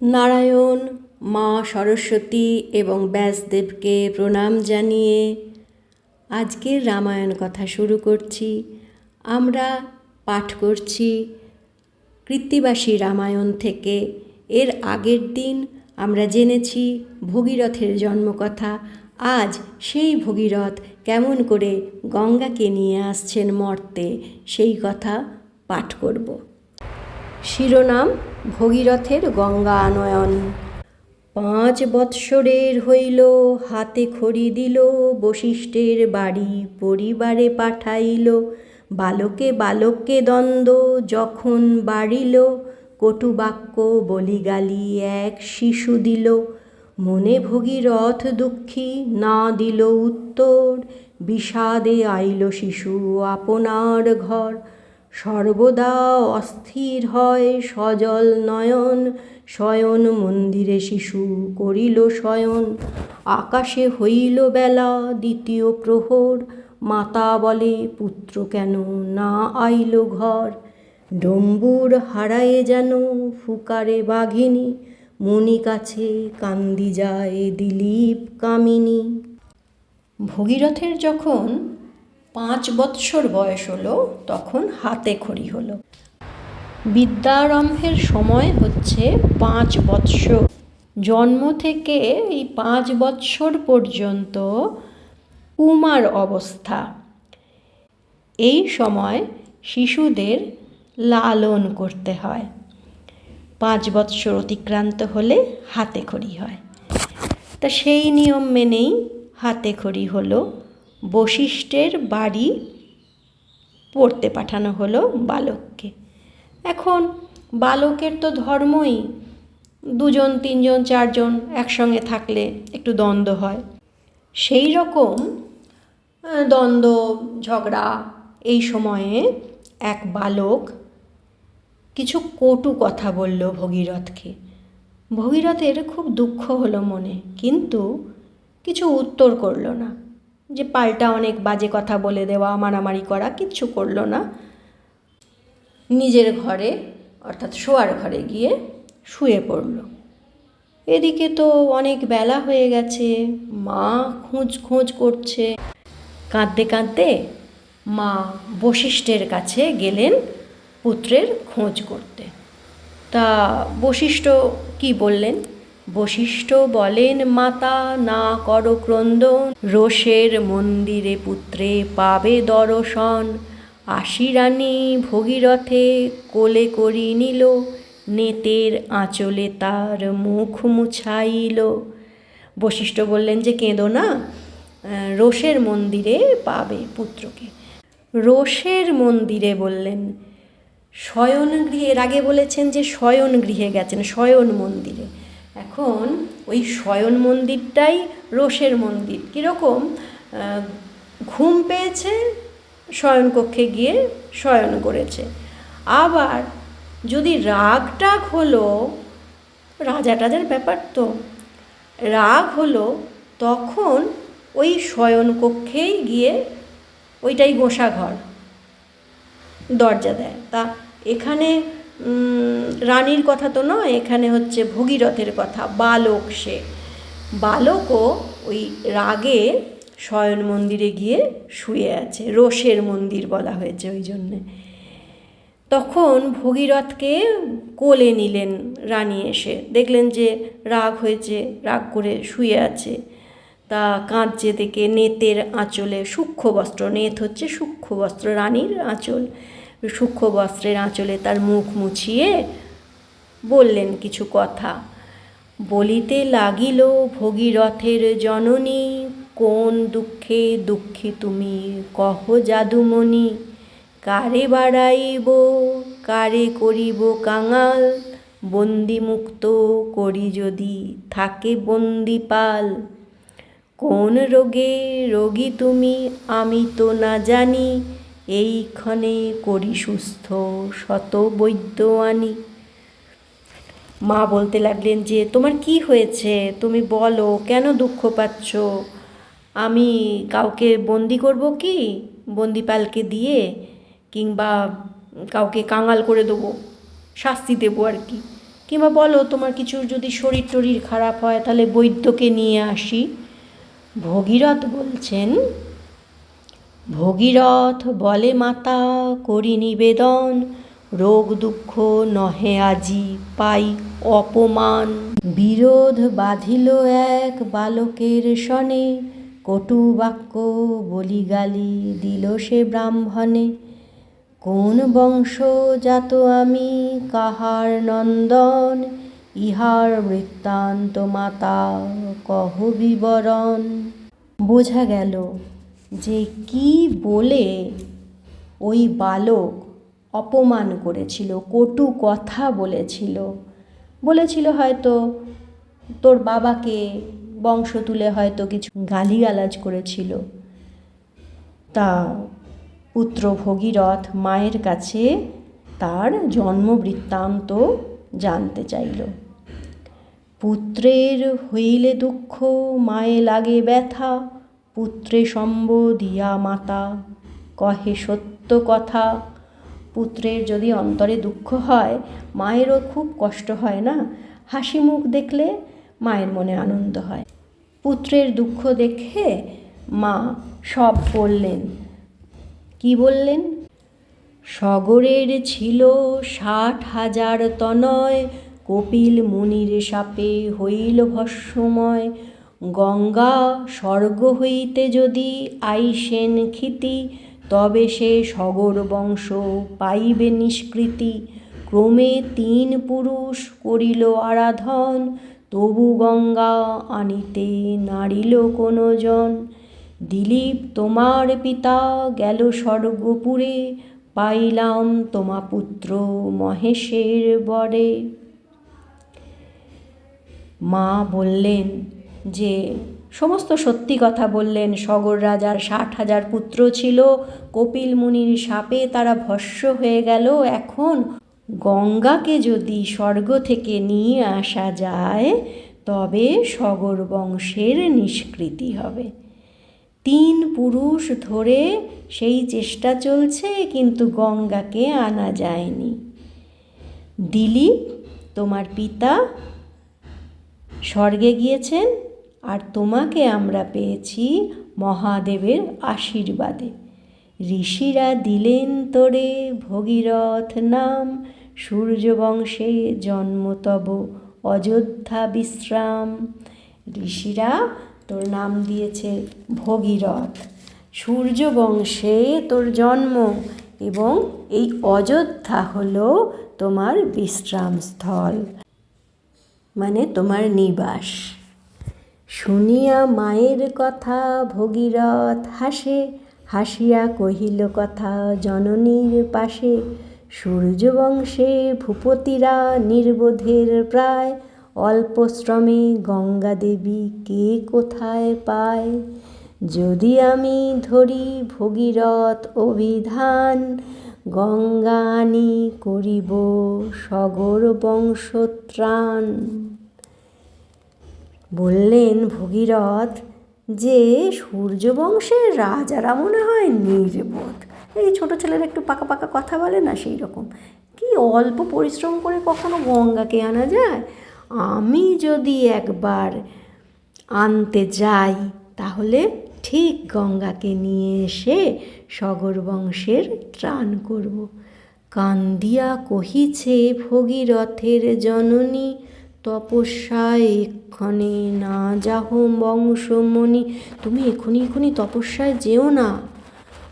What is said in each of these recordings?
নারায়ণ, মা সরস্বতী এবং ব্যাসদেবকে প্রণাম জানিয়ে আজকের রামায়ণ কথা শুরু করছি। আমরা পাঠ করছি কৃত্তিবাসী রামায়ণ থেকে। এর আগের দিন আমরা জেনেছি ভগীরথের জন্মকথা। আজ সেই ভগীরথ কেমন করে গঙ্গাকে নিয়ে আসছেন মর্তে সেই কথা পাঠ করব। শিরোনাম ভগীরথের গঙ্গা আনয়ন পাঁচ বৎসরের হইল, হাতে খড়ি দিল, বশিষ্ঠের বাড়ি পরিবারে পাঠাইল। বালকে বালককে দ্বন্দ্ব যখন বাড়িল, কটুবাক্য বলিগালি এক শিশু দিল। মনে ভগীরথ দুঃখী, না দিল উত্তর। বিষাদে আইল শিশু, আপনার ঘর। সর্বদা অস্থির হয় সজল নয়ন। শয়ন মন্দিরে শিশু করিল শয়ন। আকাশে হইল বেলা দ্বিতীয় প্রহর। মাতা বলে, পুত্র কেন না আইল ঘর? ডম্বুর হারায়ে যেন ফুকারে বাঘিনী। মনি কাছে কান্দি যায় দিলীপ কামিনী। ভগীরথের যখন পাঁচ বৎসর বয়স হলো, তখন হাতে খড়ি হলো। বিদ্যারম্ভের সময় হচ্ছে পাঁচ বৎসর। জন্ম থেকে এই পাঁচ বৎসর পর্যন্ত কুমার অবস্থা। এই সময় শিশুদের লালন করতে হয়। পাঁচ বৎসর অতিক্রান্ত হলে হাতে খড়ি হয়। তা সেই নিয়ম মেনেই হাতে খড়ি হলো বশিষ্ঠের বাড়ি পড়তে পাঠানো হলো বালককে। এখন বালকের তো ধর্মই, দুজন, তিনজন, চারজন একসঙ্গে থাকলে একটু দ্বন্দ্ব হয়। সেই রকম দ্বন্দ্ব, ঝগড়া এই সময়ে এক বালক কিছু কটু কথা বলল ভগীরথকে। ভগীরথের খুব দুঃখ হলো মনে, কিন্তু কিছু উত্তর করল না। যে পাল্টা অনেক বাজে কথা বলে দেওয়া, মারামারি করা, কিচ্ছু করল না। নিজের ঘরে, অর্থাৎ শোয়ার ঘরে গিয়ে শুয়ে পড়ল। এদিকে তো অনেক বেলা হয়ে গেছে, মা খোঁজ খোঁজ করছে। কাঁদতে কাঁদতে মা বশিষ্ঠের কাছে গেলেন পুত্রের খোঁজ করতে। তা বশিষ্ঠ কি বললেন? বশিষ্ঠ বলেন, মাতা, না কর ক্রন্দন। রোষের মন্দিরে পুত্রে পাবে দর্শন। আশি রানী ভগীরথে কোলে করি নিল। নেতের আঁচলে তার মুখ মুছাইল। বশিষ্ঠ বললেন যে, কেঁদো না। রোষের মন্দিরে পাবে পুত্রকে। রোষের মন্দিরে বললেন, শয়ন গৃহে আগে বলেছেন যে, শয়ন গৃহে গেছেন, শয়ন মন্দিরে। এখন ওই শয়ন মন্দিরটাই রোষের মন্দির। কীরকম ঘুম পেয়েছে শয়নকক্ষে গিয়ে শয়ন করেছে। আবার যদি রাগ টাগ হলো, রাজা টাজার ব্যাপার তো, রাগ হলো, তখন ওই শয়নকক্ষেই গিয়ে ওইটাই গোসা ঘর দরজা দেয়। তা এখানে রানীর কথা তো নয়, এখানে হচ্ছে ভগীরথের কথা। বালক সে। বালকও ওই রাগে শয়ন মন্দিরে গিয়ে শুয়ে আছে, রোষের মন্দির বলা হয়েছে ওই জন্যে। তখন ভগীরথকে কোলে নিলেন রানী এসে। দেখলেন যে রাগ হয়েছে, রাগ করে শুয়ে আছে। তা কাঁদছে থেকে নেতের আঁচলে সূক্ষ্ম বস্ত্র, নেত হচ্ছে সূক্ষ্ম বস্ত্র, রানীর আঁচল। সূক্ষ্ম বস্ত্রের আঁচলে তার মুখ মুছিয়ে বললেন কিছু কথা। বলিতে লাগিল, ভগীরথের জননী, কোন দুঃখে দুঃখী তুমি? কহ জাদুমণি, কারে বাড়াইব, কারে করিব কাঙাল? বন্দিমুক্ত করি যদি থাকে বন্দিপাল। কোন রোগে রোগী তুমি, আমি তো না জানি এইক্ষণে করি সুস্থ শত বৈদ্য আনি মা বলতে লাগলেন যে, তোমার কি হয়েছে? তুমি বলো, কেন দুঃখ পাচ্ছ? আমি কাউকে বন্দি করব কি? বন্দিপালকে দিয়ে কিংবা কাউকে কাঙাল করে দেবো, শাস্তি দেবো আর কি? কিংবা বলো, তোমার কিছু যদি শরীর টরীর খারাপ হয়, তাহলে বৈদ্যকে নিয়ে আসি। ভগীরথ বলছেন ভগীরথ বলে, মাতা, করি নিবেদন। রোগ দুঃখ নহে আজি, পাই অপমান। বিরোধ বাঁধিল এক বালকের সনে কটু বাক্য বলি গালি দিল সে ব্রাহ্মণে। কোন বংশ জাত আমি, কাহার নন্দন? ইহার বৃত্তান্ত মাতা, কহ বিবরণ। বোঝা গেল যে কি বলে ওই বালক অপমান করেছিল, কটু কথা বলেছিল। বলেছিল হয়তো তোর বাবাকে বংশ তুলে হয়তো কিছু গালিগালাজ করেছিল। তা পুত্র ভগীরথ মায়ের কাছে তার জন্ম বৃত্তান্ত জানতে চাইল। পুত্রের হইলে দুঃখ, মায়ে লাগে ব্যথা পুত্রে সম্ব দিয়া মাতা, কহে সত্য কথা। পুত্রের যদি অন্তরে দুঃখ হয়, মায়েরও খুব কষ্ট হয় না? হাসি মুখ দেখলে মায়ের মনে আনন্দ হয়। পুত্রের দুঃখ দেখে মা সব বললেন। কি বললেন? সগরের ছিল ষাট হাজার তনয়, কপিল মুনির সাপে হইল ভস্মময়। গঙ্গা স্বর্গ হইতে যদি আইসেন ক্ষিতি, তবে সে সগর বংশ পাইবে নিষ্কৃতি। ক্রমে তিন পুরুষ করিল আরাধন, তবু গঙ্গা আনিতে নারিল কোনো জন দিলীপ, তোমার পিতা গেল স্বর্গপুরে, পাইলাম তোমা পুত্র মহেশের বরে। মা বললেন যে সমস্ত সত্যি কথা বললেন, সগর রাজার ষাট হাজার পুত্র ছিল, কপিল মুনির সাপে তারা ভস্য হয়ে গেল, এখন গঙ্গাকে যদি স্বর্গ থেকে নিয়ে আসা যায়, তবে সগর বংশের নিষ্কৃতি হবে। তিন পুরুষ ধরে সেই চেষ্টা চলছে, কিন্তু গঙ্গাকে আনা যায়নি। দিলীপ, তোমার পিতা, স্বর্গে গিয়েছেন। আর তোমাকে আমরা পেয়েছি মহাদেবের আশীর্বাদে। ঋষিরা দিলেন তোরে ভগীরথ নাম, সূর্যবংশে জন্ম তব অযোধ্যা বিশ্রাম। ঋষিরা তোর নাম দিয়েছে ভগীরথ। সূর্যবংশে তোর জন্ম এবং এই অযোধ্যা হলো তোমার বিশ্রামস্থল মানে তোমার নিবাস। শুনিয়া মায়ের কথা ভগীরথ হাসে, হাসিয়া কহিল, কথা জননীর পাশে। সূর্যবংশে ভূপতিরা নির্বোধের প্রায়। অল্প শ্রমে গঙ্গা দেবী কে কোথায় পায়? যদি আমি ধরি ভগীরথ অভিধান গঙ্গা গঙ্গানি করিব সগর বংশত্রাণ বললেন ভগীরথ, যে সূর্যবংশের রাজারা মনে হয় নির্বোধ। এই ছোটো ছেলেরা একটু পাকা পাকা কথা বলে না সেই রকম। কি অল্প পরিশ্রম করে কখনো গঙ্গাকে আনা যায়? আমি যদি একবার আনতে যাই, তাহলে ঠিক গঙ্গাকে নিয়ে এসে সগর বংশের ত্রাণ করব। কান্দিয়া কহিছে ভগীরথের জননী তপস্যায় এক্ষণে না যাহ বংশমণি, তুমি এখনই এখনই তপস্যায় যেও না।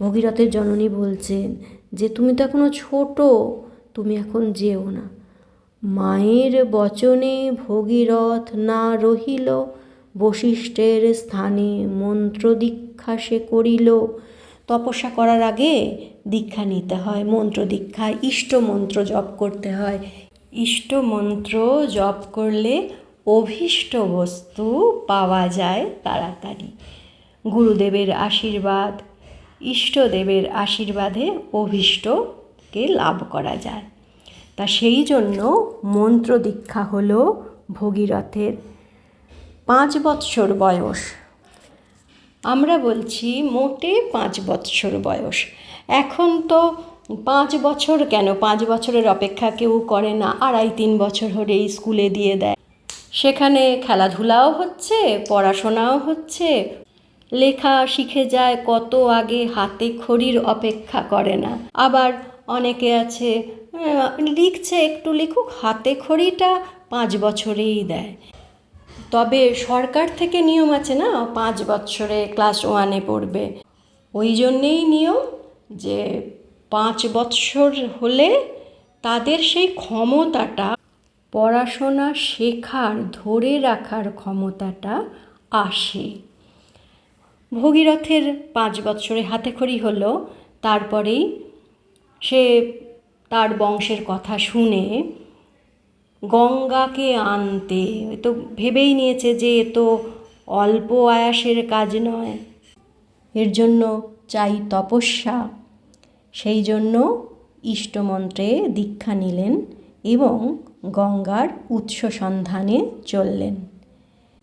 ভগীরথের জননী বলছেন যে, তুমি তো এখনও ছোট, তুমি এখন যেও না। মায়ের বচনে ভগীরথ না রহিল, বশিষ্ঠের স্থানে মন্ত্র দীক্ষা সে করিল। তপস্যা করার আগে দীক্ষা নিতে হয়, মন্ত্র দীক্ষা ইষ্ট মন্ত্র জপ করতে হয়। ইষ্ট মন্ত্র জপ করলে অভীষ্ট বস্তু পাওয়া যায় তাড়াতাড়ি। গুরুদেবের আশীর্বাদ, ইষ্টদেবের আশীর্বাদে অভীষ্টকে লাভ করা যায়। তা সেই জন্য মন্ত্র দীক্ষা হলো ভগীরথের পাঁচ বৎসর বয়স। আমরা বলছি মোটে পাঁচ বৎসর বয়স। এখন তো পাঁচ বছর কেন? পাঁচ বছরের অপেক্ষা কেউ করে না। আড়াই, তিন বছর হলেই স্কুলে দিয়ে দেয়। সেখানে খেলাধুলাও হচ্ছে, পড়াশোনাও হচ্ছে। লেখা শিখে যায়, কত আগে হাতে খড়ির অপেক্ষা করে না। আবার অনেকে আছে লিখছে একটু লিখুক, হাতে খড়িটা পাঁচ বছরেই দেয়। তবে সরকার থেকে নিয়ম আছে না, পাঁচ বছরে ক্লাস ওয়ানে পড়বে। ওই জন্যেই নিয়ম যে পাঁচ বৎসর হলে তাদের সেই ক্ষমতাটা, পড়াশোনা শেখার, ধরে রাখার ক্ষমতাটা আসে। ভগীরথের পাঁচ বৎসরে হাতেখড়ি হলো, তারপরেই সে তার বংশের কথা শুনে গঙ্গাকে আনতে তো ভেবেই নিয়েছে যে এ তো অল্প আয়াসের কাজ নয়। এর জন্য চাই তপস্যা। সেই জন্য ইষ্টমন্ত্রে দীক্ষা নিলেন এবং গঙ্গার উৎস সন্ধানে চললেন।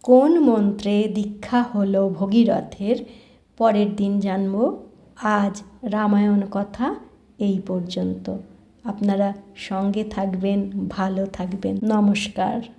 কোন মন্ত্রে দীক্ষা হলো ভগীরথের? পরের দিন জানব। আজ রামায়ণ কথা এই পর্যন্ত। আপনারা সঙ্গে থাকবেন, ভালো থাকবেন। নমস্কার।